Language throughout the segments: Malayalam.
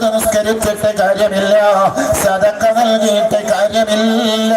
നിസ്കരിച്ചിട്ട് കാര്യമില്ല. സദക്ക നൽകിയിട്ട് കാര്യമില്ല.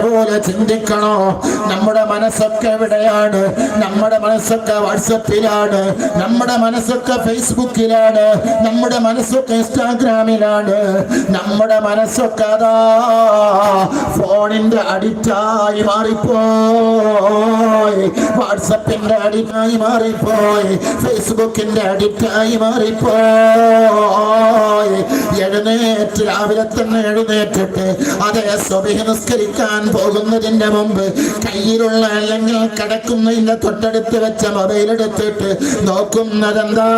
നല്ലപോലെ ചിന്തിക്കണോ? നമ്മുടെ മനസ്സൊക്കെ എവിടെയാണ്? നമ്മുടെ മനസ്സൊക്കെ വാട്സപ്പിലാണ്. നമ്മുടെ മനസ്സൊക്കെ ഫേസ്ബുക്കിലാണ്. നമ്മുടെ മനസ്സൊക്കെ ഇൻസ്റ്റാഗ്രാമിലാണ്. നമ്മുടെ മനസ്സൊക്കെ അതാ ഫോണിന്റെ അഡിക്റ്റായി മാറിപ്പോയി. വാട്സപ്പിന്റെ അഡിക്റ്റായി മാറിപ്പോയി. ഫേസ്ബുക്കിന്റെ അഡിക്റ്റായി മാറിപ്പോയി. എഴുന്നേറ്റ് രാവിലെ തന്നെ എഴുന്നേറ്റിട്ട് അതേ സ്വഭി നിസ്കരിക്കാൻ പോകുന്നതിന്റെ മുമ്പ് കയ്യിലുള്ള അല്ലെങ്കിൽ കിടക്കുന്നതിന്റെ തൊട്ടടുത്ത് വെച്ച മൊബൈൽ എടുത്തിട്ട് നോക്കുന്നതെന്താ?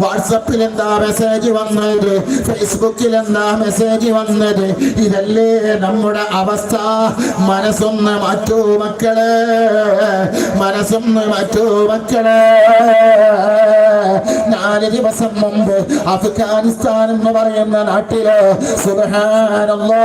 വാട്സപ്പിൽ എന്താ മെസ്സേജ് വന്നത്? ഫേസ്ബുക്കിൽ എന്താ മെസ്സേജ് വന്നത്? ഇതല്ലേ നമ്മുടെ അവസ്ഥ. മനസ്സൊന്ന് മാറ്റൂ മക്കളെ. മനസ്സൊന്ന് മാറ്റൂ മക്കളെ. നാല് ദിവസം മുമ്പ് അഫ്ഗാനിസ്ഥാൻ എന്ന് പറയുന്ന നാട്ടിൽ സുബ്ഹാനല്ലാ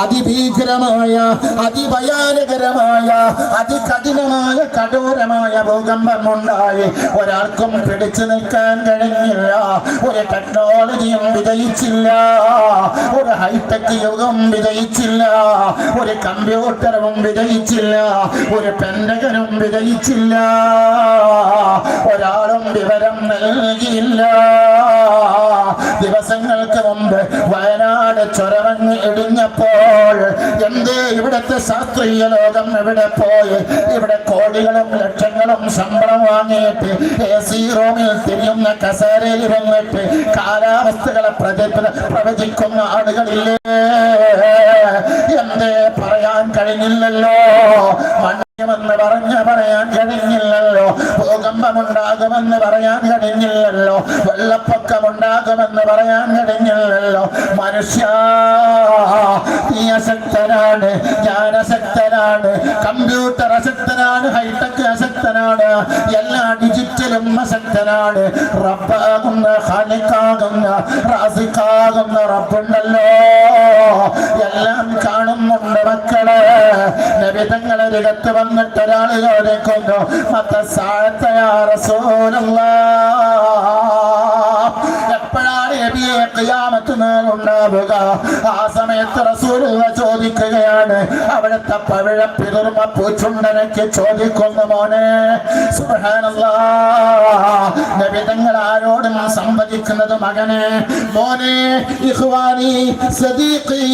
അതിഭീകരമായ അതിഭയാനകരമായ അതികഠിനമായ കഠോരമായ ഭൂകമ്പം ഉണ്ടായി ഒരാൾക്കും പിടിച്ചു നിൽക്കാൻ കഴിഞ്ഞില്ല. ഒരു ടെക്നോളജിയും വിജയിച്ചില്ല. ഒരു ഹൈടെക് യുഗം വിജയിച്ചില്ല. ഒരു കമ്പ്യൂട്ടറും വിജയിച്ചില്ല. ഒരു പെൻഡകനും വിജയിച്ചില്ല. ഒരാളും വിവരം നൽകിയില്ല. ദിവസങ്ങൾക്ക് മുമ്പ് വയനാട് ചൊരവങ്ങ് ഇടിഞ്ഞപ്പോൾ എന്ത് ഇവിടത്തെ ശാസ്ത്രീയ ലോകം എവിടെ പോയി? ഇവിടെ കോടികളും ലക്ഷങ്ങളും ശമ്പളം വാങ്ങിയിട്ട് എ സി റൂമിൽ തിരിയുന്ന കസേരയിൽ ഇരുന്നിട്ട് കാലാവസ്ഥകളെ പ്രവചിക്കുന്ന ആളുകളില്ലേ? എന്തേ പറയാൻ കഴിഞ്ഞില്ലല്ലോ? മണ്ണിമെന്ന് പറഞ്ഞ പറയാൻ കഴിഞ്ഞില്ലല്ലോ. ഭൂകമ്പമുണ്ടാകുമെന്ന് പറയാൻ കഴിഞ്ഞില്ലല്ലോ. വെള്ളപ്പൊക്കമുണ്ടാകുമെന്ന് പറയാൻ കഴിഞ്ഞില്ലല്ലോ. മനുഷ്യ നീ അശക്തനാണ് ഞാൻ അസക്തനാണ് കമ്പ്യൂട്ടർ അസക്തനാണ് ഹൈടെക് അസക്തനാണ് എല്ലാ ഡിജിറ്റലും അസക്തനാണ് റബ്ബാകുന്ന ഹലിക്കാകുന്ന റാസിക്കാകുന്ന റബ്ബുണ്ടല്ലോ. എല്ലാം കാണുന്നുണ്ട് മക്കളെ. നബിതങ്ങളെ രംഗത്ത് വന്നിട്ട് ഒരാൾ മത്ത മത്തസാഴത്തയാ സോനുള്ള എപ്പോഴാണ് നബിയെ ഉണ്ടാവുക ആ സമയത്ത് റസൂലുള്ള ചോദിക്കുകയാണ് അവിടുത്തെ പവിഴ പിതർമ പൂച്ചുണ്ടനക്ക് ചോദിക്കുന്നു മോനെ. തങ്ങൾ ആരോടും സംവദിക്കുന്നത് മകനെ മോനെ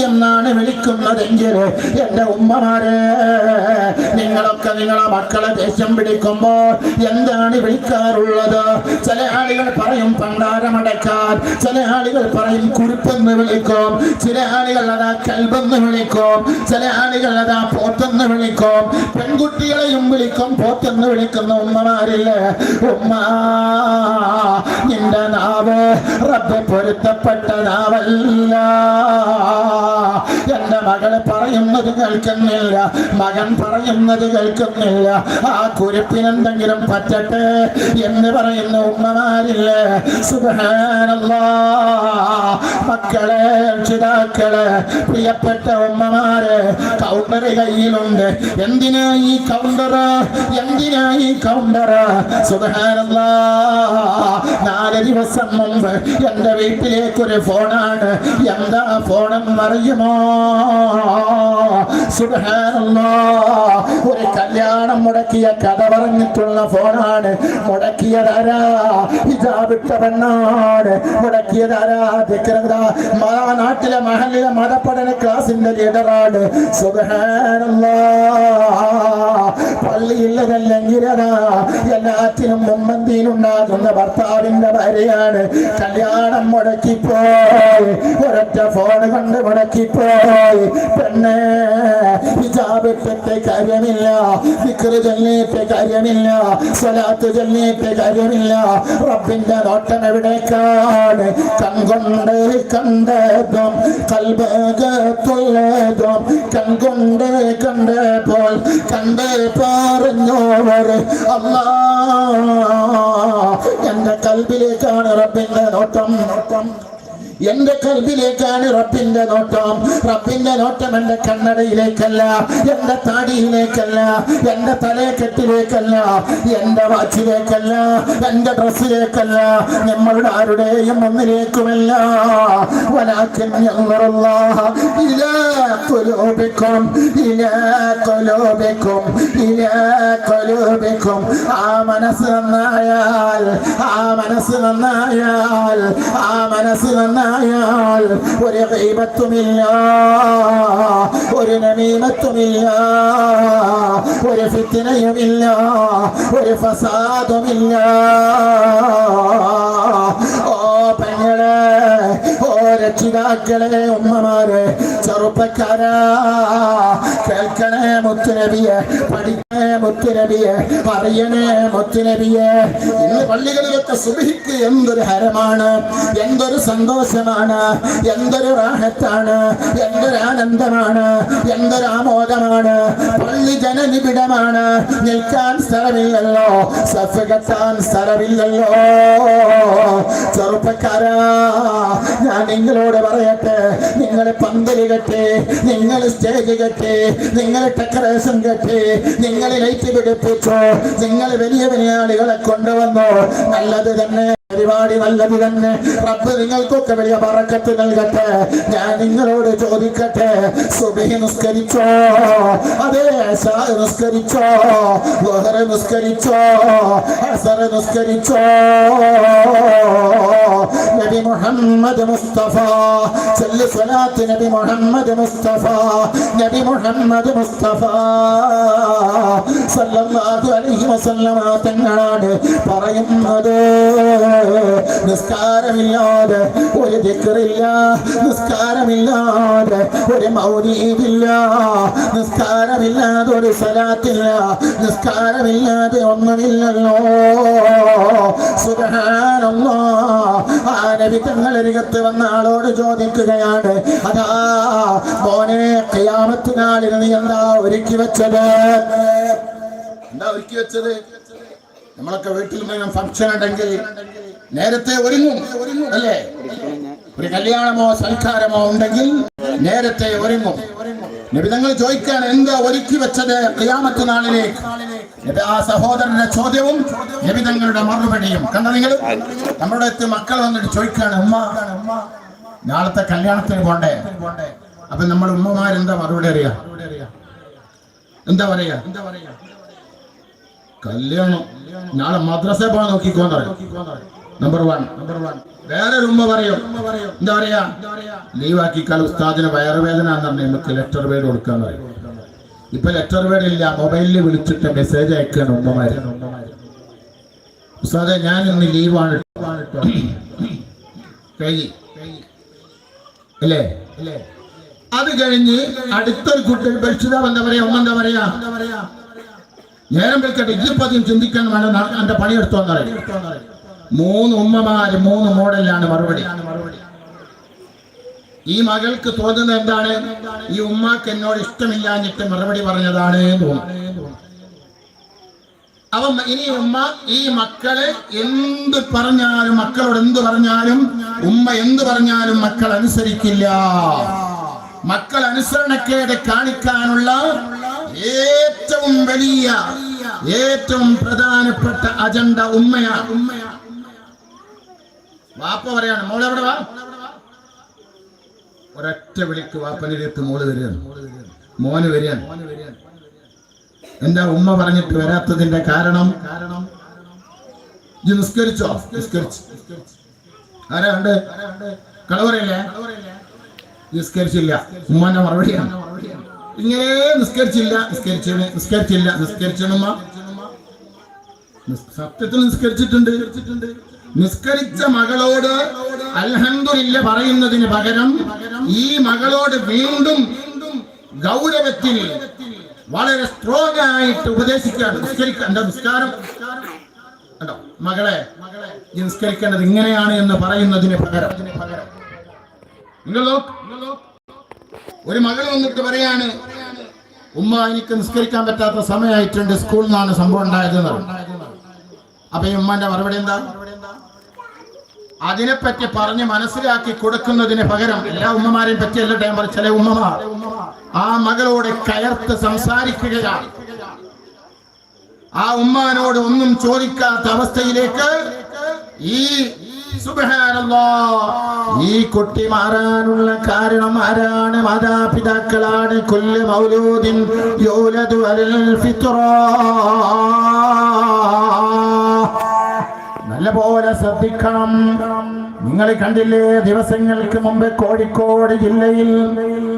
എന്നാണ് വിളിക്കുന്നതെങ്കിൽ എന്റെ ഉമ്മമാരെ നിങ്ങളൊക്കെ നിങ്ങളെ മക്കളെ ദേഷ്യം പിടിക്കുമ്പോൾ എന്താണ് വിളിക്കാറുള്ളത്? ചില ആളുകൾ പറയും പണ്ടാരമടക്കാൻ ചില ആളുകൾ പറയും കുരുപ്പെന്ന് വിളിക്കും ചില ആളുകൾ അതാ കൽബെന്ന് വിളിക്കും ചില ആളുകൾ അതാ പോത്തെന്ന് വിളിക്കും പെൺകുട്ടികളെയും വിളിക്കും പോത്തെന്ന് വിളിക്കുന്ന ഉമ്മമാരില്ലേ? ഉമ്മ നിന്റെ നാവ് റബ്ബ് പൊരുത്തപ്പെട്ട നാവല്ല. മകൾ പറയുന്നത് കേൾക്കുന്നില്ല. മകൻ പറയുന്നത് കേൾക്കുന്നില്ല. ആ കുരുപ്പിനെന്തെങ്കിലും പറ്റട്ടെ എന്ന് പറയുന്ന ഉമ്മമാരില്ലേ? സുബ്ഹാനല്ലാ. മക്കളെ രക്ഷിതാക്കളെ പ്രിയപ്പെട്ട ഉമ്മമാരെ കൗണ്ടർ കയ്യിലുണ്ട്. എന്തിനാ ഈ കൗണ്ടർ എന്തിനാ ഈ കൗണ്ടർ സുബ്ഹാനല്ലാ. നാല് ദിവസം മുമ്പ് എന്റെ വീട്ടിലേക്കൊരു ഫോണാണ്. എന്താ ഫോണെന്ന് അറിയുമോ സുബ്ഹാനല്ലാ ഒരു കല്യാണം മുടക്കിയ കഥ പറഞ്ഞിട്ടുള്ള ഫോണാണ്. മുടക്കിയതാരാ? ഹിജാബിട്ട പെണ്ണാണ്. മുടക്കിയതാരാ? നാട്ടിലെ മഹലിലെ മതപഠന ക്ലാസിന്റെ ലീഡറാണ് സുബ്ഹാനല്ലാ പള്ളിയില്ലതല്ലെങ്കിൽ എല്ലാത്തിനും മുമ്പന്തിയിലുണ്ടാകുന്ന ഭർത്താവിന്റെ ഭാര്യയാണ്. കല്യാണം മുടക്കിപ്പോയി. ഒരൊറ്റ ഫോൺ കൊണ്ട് മുടക്കിപ്പോയി. പെണ്ണേ ഹിജാബിട്ടിട്ട് കാര്യമില്ല. വിക്റ് ചൊല്ലിയിട്ട് കാര്യമില്ല. സ്വലാത്ത് ചൊല്ലിയിട്ട് കാര്യമില്ല. റബ്ബിന്റെ നോട്ടം എവിടേക്കാണ്? കൺകൊണ്ട് കണ്ടതും കൽബകത്തുള്ളതും കൺകൊണ്ട് കണ്ടപ്പോൾ കണ്ടപ്പോൾ അറിഞ്ഞോവർ അല്ലാ എന്റെ കൽബിലേക്കാണ് റബ്ബിന്റെ നോട്ടം നോട്ടം. എന്റെ കൽബിലേക്കാണ് റബ്ബിന്റെ നോട്ടം. റബ്ബിന്റെ നോട്ടം എന്റെ കണ്ണടയിലേക്കല്ല എന്റെ താടിയിലേക്കല്ല എന്റെ തലേക്കെട്ടിലേക്കല്ല എന്റെ വാച്ചിലേക്കല്ല എന്റെ ഡ്രസ്സിലേക്കല്ല നമ്മളുടെ ആരുടെയും ഒന്നിലേക്കുമല്ല വലാക്കിൻ ആ മനസ്സ് നന്നായാൽ ആ മനസ്സ് നന്നായാൽ ആ മനസ്സ് നന്നായാൽ ഒരു ഗൈബത്തുമില്ല ഒരു നമീമത്തുമില്ല ഒരു ഫിത്തിനയുമില്ല ഒരു ഫസാദുമില്ല. ഓ പെങ്ങളെ ഓ രക്ഷിതാക്കളെ ഉമ്മമാരെ ചെറുപ്പക്കാരാ കേൾക്കണേ മുത്തുനബിയെ പഠിക്കണേ മുത്തുനബിയെ അറിയണേ മുത്തുനബിയെ ഇന്ന് പള്ളികളിലൊക്കെ സുബഹിക്ക് എന്തൊരു ഹരമാണ് എന്തൊരു സന്തോഷമാണ് എന്തൊരു റാഹത്താണ് എന്തൊരു ആനന്ദമാണ് എന്തൊരു ആമോദമാണ്. പള്ളി ജനനിബിഡമാണ് നിൽക്കാൻ സ്ഥലമില്ലല്ലോ സഫകത്താൻ സ്ഥലമില്ലല്ലോ. ചെറുപ്പക്കാരാ ഞാൻ നിങ്ങളോട് പറയട്ടെ നിങ്ങൾ പന്തലി കെട്ടി നിങ്ങൾ സ്റ്റേജ് കെട്ടി നിങ്ങൾ ഡെക്കറേഷൻ കെട്ടി നിങ്ങൾ ലൈറ്റ് പിടിപ്പിച്ചു നിങ്ങൾ വലിയ വലിയ ആളുകളെ കൊണ്ടുവന്നോ. നല്ലത് തന്നെ പരിപാടി നല്ലത് തന്നെ. റബ്ബ് നിങ്ങൾക്കൊക്കെ വലിയ പറക്കത്ത് നൽകട്ടെ. ഞാൻ നിങ്ങളോട് ചോദിക്കട്ടെ. സുബഹി നിസ്കരിച്ചോ? അതെ നിസ്കരിച്ചോ? ബഹറ നിസ്കരിച്ചോ? അസർ നിസ്കരിച്ചോ? നബി മുഹമ്മദ് മുസ്തഫ ചൊല്ലു സ്വലാത്ത് നബി മുഹമ്മദ് മുസ്തഫ നബി മുഹമ്മദ് മുസ്തഫ. സല്ലല്ലാഹു അലൈഹി വസല്ലമ തങ്ങളാണ് പറയുന്നത്. നിസ്കാരമില്ലാതെ ഒരു ദിക്കറില്ല നിസ്കാരമില്ലാതെ ഒരു മൗനീതില്ല നിസ്കാരമില്ലാതെ ഒരു സലാത്തില്ല നിസ്കാരമില്ലാതെ ഒന്നുമില്ലല്ലോ. സുബ്ഹാനല്ലാ. ആ നബി വന്ന ആളോട് ചോദിക്കുകയാണ് അതാ മോനെ ഖിയാമത്ത് നാളിന് നീ എന്താ ഒരുക്കി വെച്ചത്? എന്താ ഒരുക്കി വെച്ചത്? നമ്മളൊക്കെ വീട്ടിൽ ഫംഗ്ഷൻ ഉണ്ടെങ്കിൽ നേരത്തെ ഒരുങ്ങും അല്ലേ? ഒരു കല്യാണമോ സൽക്കാരമോ ഉണ്ടെങ്കിൽ നേരത്തെ ഒരുങ്ങും. നിബിതങ്ങൾ ചോദിക്കാൻ എന്താ ഒരുക്കി വെച്ചത് ക്രിയാമത്ത് നാളിലേക്ക്? ആ സഹോദരന്റെ ചോദ്യവും നിബിതങ്ങളുടെ മറുപടിയും. കണ്ട നിങ്ങൾ? നമ്മുടെ അടുത്ത് മക്കൾ വന്നിട്ട് ചോദിക്കാണ് ഉമ്മ നാളത്തെ കല്യാണത്തിന് പോണ്ടേ? അപ്പൊ നമ്മൾ ഉമ്മമാരെന്താ മറുപടി അറിയാ? എന്താ പറയാ? എന്താ പറയാ കല്യാണം. നാളെ മദ്രസ പോകാൻ നോക്കിക്കോന്നറിയാം നമ്പർ വൺ നമ്പർ വൺ വേറെ ഉമ്മ പറയും. എന്താ പറയാ? ലീവാക്കിക്കാൽ ഉസ്താദിന് വയറുവേദന എന്ന് പറഞ്ഞാൽ നമുക്ക് ലെറ്റർ വേഡ് കൊടുക്കാൻ പറയും. ഇപ്പൊ ലെറ്റർ വേഡ് ഇല്ല. മൊബൈലിൽ വിളിച്ചിട്ട് മെസ്സേജ് അയക്കാണ് ഉമ്മമാര്. ഉസ്താദെ ഞാൻ ഇന്ന് ലീവാണ് അല്ലേ? അത് കഴിഞ്ഞ് അടുത്തൊരു കുട്ടി രക്ഷിതാവ് എന്താ പറയാ? ഉമ്മ എന്താ പറയാ? നേരം വെക്കട്ടെ അധികം ചിന്തിക്കാൻ വേണം എന്റെ പണിയെടുത്തോന്ന് പറയും. മൂന്ന് ഉമ്മമാര് മൂന്ന് മോഡലിലാണ് മറുപടി. ഈ മകൾക്ക് തോന്നുന്നത് എന്താണ്? ഈ ഉമ്മാക്ക് എന്നോട് ഇഷ്ടമില്ലാഞ്ഞിട്ട് മറുപടി പറഞ്ഞതാണ് അവ ഇനി ഉമ്മ ഈ മക്കളെ എന്ത് പറഞ്ഞാലും മക്കളോട് എന്ത് പറഞ്ഞാലും ഉമ്മ എന്ത് പറഞ്ഞാലും മക്കൾ അനുസരിക്കില്ല. മക്കൾ അനുസരണക്കേട് കാണിക്കാനുള്ള ഏറ്റവും വലിയ ഏറ്റവും പ്രധാനപ്പെട്ട അജണ്ട ഉമ്മയാണ്. ഉമ്മയാ വാപ്പ പറയാണ് മോൾ വാ? ഒരൊറ്റ വിളിക്ക് വാപ്പനിലേക്ക് മോൾ വരികയാണ് മോന് വരികയാണ് എന്റെ ഉമ്മ പറഞ്ഞിട്ട് വരാത്തതിന്റെ കാരണം? കാരണം നിസ്കരിച്ചോ? നിസ്കരിച്ചു. ആരാ ഉണ്ട് കളവറയില്ലേ? നിസ്കരിച്ചില്ല. ഉമ്മാന്റെ മറുപടിയാണ് ഇങ്ങനെ നിസ്കരിച്ചില്ല. നിസ്കരിച്ചു നിസ്കരിച്ചില്ല. നിസ്കരിച്ചണമ്മ നിസ്- സത്യത്തിൽ നിസ്കരിച്ചിട്ടുണ്ട്. നിസ്കരിച്ച മകളോട് അൽഹന്ദില്ല പറയുന്നതിന് പകരം ഈ മകളോട് വീണ്ടും ഗൗരവത്തിൽ വളരെ സ്ട്രോങ് ആയിട്ട് ഉപദേശിക്കാണ് നിസ്കരിക്കാൻ നിസ്കാരം? കണ്ടോ? മകളെ നിസ്കരിക്കേണ്ടത് ഇങ്ങനെയാണ് എന്ന് പറയുന്നതിന് പകരം. നോക്ക്. ഒരു മകൾ വന്നിട്ട് പറയാണ് ഉമ്മ എനിക്ക് നിസ്കരിക്കാൻ പറ്റാത്ത സമയമായിട്ടുണ്ട്. സ്കൂളിൽ നിന്നാണ് സംഭവം ഉണ്ടായത്. അപ്പൊ ഈ ഉമ്മാന്റെ മറുപടി എന്താ? അതിനെപ്പറ്റി പറഞ്ഞ് മനസ്സിലാക്കി കൊടുക്കുന്നതിന് പകരം എല്ലാ ഉമ്മമാരെയും പറ്റിയല്ല ടൈം ചില ഉമ്മമാർ. ആ മകളോട് കയർത്ത് സംസാരിക്കുകയാണ്. ആ ഉമ്മാനോട് ഒന്നും ചോദിക്കാത്ത അവസ്ഥയിലേക്ക് ഈ ഈ കുട്ടി മാറാനുള്ള കാരണം ആരാണ്? മാതാപിതാക്കളാണ്. കൊല്ല മൗലൂദിൻ യോലതു അലൽ ഫിത്ര നല്ല പോലെ ശ്രദ്ധിക്കണം. നിങ്ങൾ കണ്ടില്ലേ ദിവസങ്ങൾക്ക് മുമ്പ് കോഴിക്കോട് ജില്ലയിൽ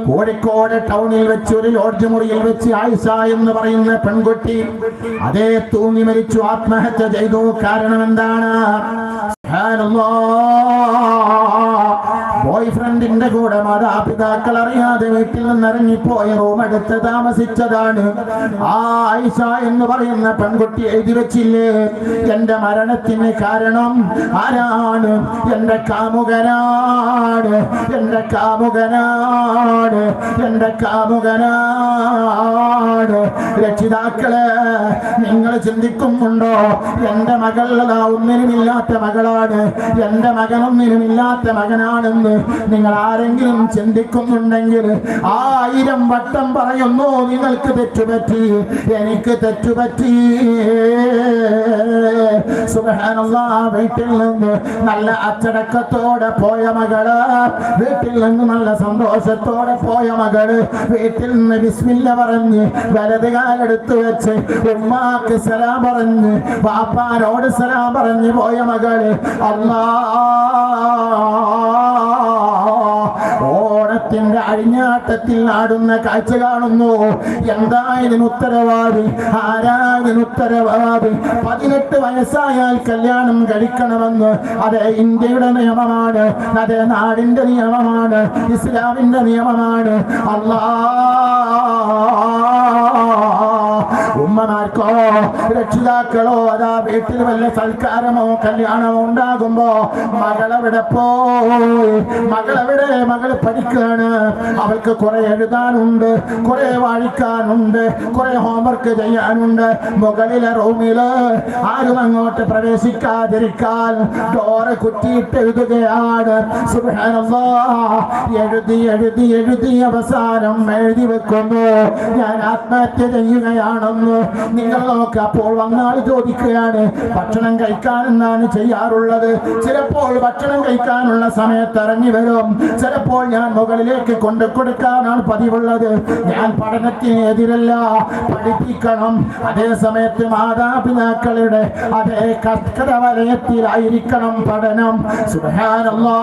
കോഴിക്കോട് ടൗണിൽ വെച്ച് ഒരു ലോഡ്ജ് മുറിയിൽ വെച്ച് ആയിഷ എന്ന് പറയുന്ന പെൺകുട്ടി അതേ തൂങ്ങി മരിച്ചു ആത്മഹത്യ ചെയ്തു. കാരണം എന്താണ്? ബോയ് ഫ്രണ്ടിന്റെ കൂടെ മാതാപിതാക്കൾ അറിയാതെ വീട്ടിൽ നിന്ന് ഇറങ്ങിപ്പോയ റൂം എടുത്ത് താമസിച്ചതാണ്. ആ ആയിഷ എന്ന് പറയുന്ന പെൺകുട്ടി എഴുതി വെച്ചില്ലേ? എന്റെ മരണത്തിന് കാരണം ആരാണ്? എന്റെ കാമുകനാണ്. എന്റെ കാമുകനാണ്. എന്റെ കാമുകനാണ്. രക്ഷിതാക്കളെ നിങ്ങൾ ചിന്തിക്കുന്നുണ്ടോ? എന്റെ മകൾ ഒന്നിനുമില്ലാത്ത മകളാണ്. എന്റെ മകനൊന്നിനുമില്ലാത്ത മകനാണെന്ന്. നിങ്ങൾ ആരെങ്കിലും ചിന്തിക്കുന്നുണ്ടെങ്കിൽ ആയിരം വട്ടം പറയുന്നു നിങ്ങൾക്ക് തെറ്റുപറ്റി എനിക്ക് തെറ്റുപറ്റി. വീട്ടിൽ നിന്ന് നല്ല അച്ചടക്കത്തോടെ പോയ മകൾ വീട്ടിൽ നിന്ന് നല്ല സന്തോഷത്തോടെ പോയ മകൾ വീട്ടിൽ നിന്ന് ബിസ്മില്ല പറഞ്ഞ് വലത് കാലെടുത്ത് വെച്ച് ഉമ്മാക്ക് സലാം പറഞ്ഞ് പാപ്പാനോട് സലാം പറഞ്ഞ് പോയ മകൾ അല്ലാ. ഓണത്തിന്റെ അഴിഞ്ഞാട്ടത്തിൽ ആടുന്ന കാഴ്ച കാണുന്നു. എന്താ ഇതിന് ഉത്തരവാദി? ആരാ ഇതിന് ഉത്തരവാദി? പതിനെട്ട് വയസ്സായാൽ കല്യാണം കഴിക്കണമെന്ന്. അത് ഇന്ത്യയുടെ നിയമമാണ്. അത് നാടിന്റെ നിയമമാണ്. ഇസ്ലാമിന്റെ നിയമമാണ്. അല്ലാ ഉമ്മമാർക്കോ രക്ഷിതാക്കളോ അതാ വീട്ടിൽ വല്ല സൽക്കാരമോ കല്യാണമോ ഉണ്ടാകുമ്പോ മകളവിടെ പോയി മകളവിടെ മകൾ പഠിക്കാണ്. അവൾക്ക് കുറെ എഴുതാനുണ്ട് കുറെ വായിക്കാനുണ്ട് കുറെ ഹോംവർക്ക് ചെയ്യാനുണ്ട്. മുകളിലെ റൂമിൽ ആരും അങ്ങോട്ട് പ്രവേശിക്കാതിരിക്കാൻ ഡോറ് കുറ്റിയിട്ട് എഴുതുകയാണ്. എഴുതി എഴുതി എഴുതി അവസാനം എഴുതി വെക്കുന്നു. ഞാൻ ആത്മഹത്യ ചെയ്യുകയാണെന്ന് നിങ്ങൾ നോക്ക് അപ്പോൾ വന്നാൽ ചോദിക്കുകയാണ് ഭക്ഷണം കഴിക്കാൻ എന്നാണ് ചെയ്യാറുള്ളത്. ചിലപ്പോൾ ഭക്ഷണം കഴിക്കാനുള്ള സമയത്ത് ഇറങ്ങി വരും. ചിലപ്പോൾ ഞാൻ മുകളിലേക്ക് കൊണ്ടു കൊടുക്കാനാണ് പതിവുള്ളത്. ഞാൻ പഠനത്തിന് എതിരല്ല പഠിപ്പിക്കണം. അതേ സമയത്ത് മാതാപിതാക്കളുടെ അതേ കർക്കട വലയത്തിലായിരിക്കണം പഠനം. സുബ്ഹാനല്ലാ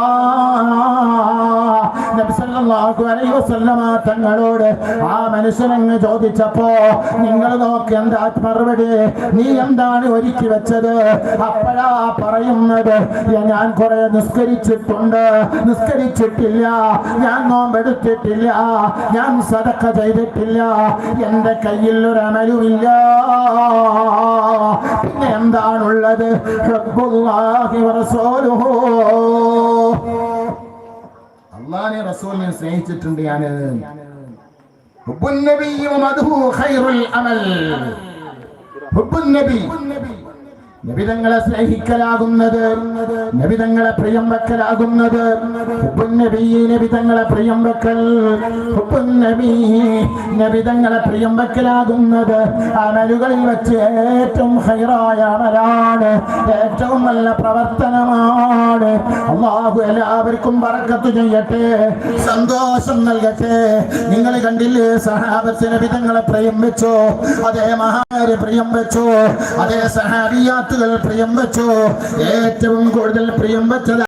തങ്ങളോട് ആ മനുഷ്യനങ്ങ് ചോദിച്ചപ്പോ നിങ്ങൾ നോക്ക് എന്താ മറുപടി? നീ എന്താണ് ഒരുക്കി വെച്ചത്? അപ്പോഴാ പറയുന്നത് ഞാൻ കുറെ നിസ്കരിച്ചിട്ടുണ്ട്. നിസ്കരിച്ചിട്ടില്ല. ഞാൻ നോമ്പെടുത്തിട്ടില്ല. ഞാൻ സതക്ക ചെയ്തിട്ടില്ല. എന്റെ കയ്യിൽ ഒരു അമലുമില്ല പിന്നെ എന്താണുള്ളത്? ഹബ്ബുല്ലാഹി അള്ളാനെ റസൂലിനെ സ്നേഹിച്ചിട്ടുണ്ട് ഞാൻ. ഹുബ്ബുൻ നബി വമദ്ഹു ഖൈറുൽ അമൽ. നബി. നബിതങ്ങളെ സ്നേഹിക്കലാകുന്നത് നബിതങ്ങളെ പ്രിയം വെക്കലാകുന്നത്. നബിതങ്ങളെ പ്രിയം വെക്കൽ. നബിതങ്ങളെ പ്രിയം വെക്കലാകുന്നത്. അമലുകളിൽ വെച്ച് ഏറ്റവും ഹൈറായ അമലാണ് ഏറ്റവും നല്ല പ്രവർത്തനമാണ്. അള്ളാഹു എല്ലാവർക്കും പറക്കത്ത് ചെയ്യട്ടെ സന്തോഷം നൽകട്ടെ. നിങ്ങൾ കണ്ടില്ലേ സഹാബത്തിന് നബിതങ്ങളെ പ്രിയം വെച്ചോ അതേ മഹാര് പ്രിയം വെച്ചോ അതേ സഹാബിയാത്തുകൾ പ്രിയം വെച്ചോ? ഏറ്റവും കൂടുതൽ പ്രിയം വെച്ചത്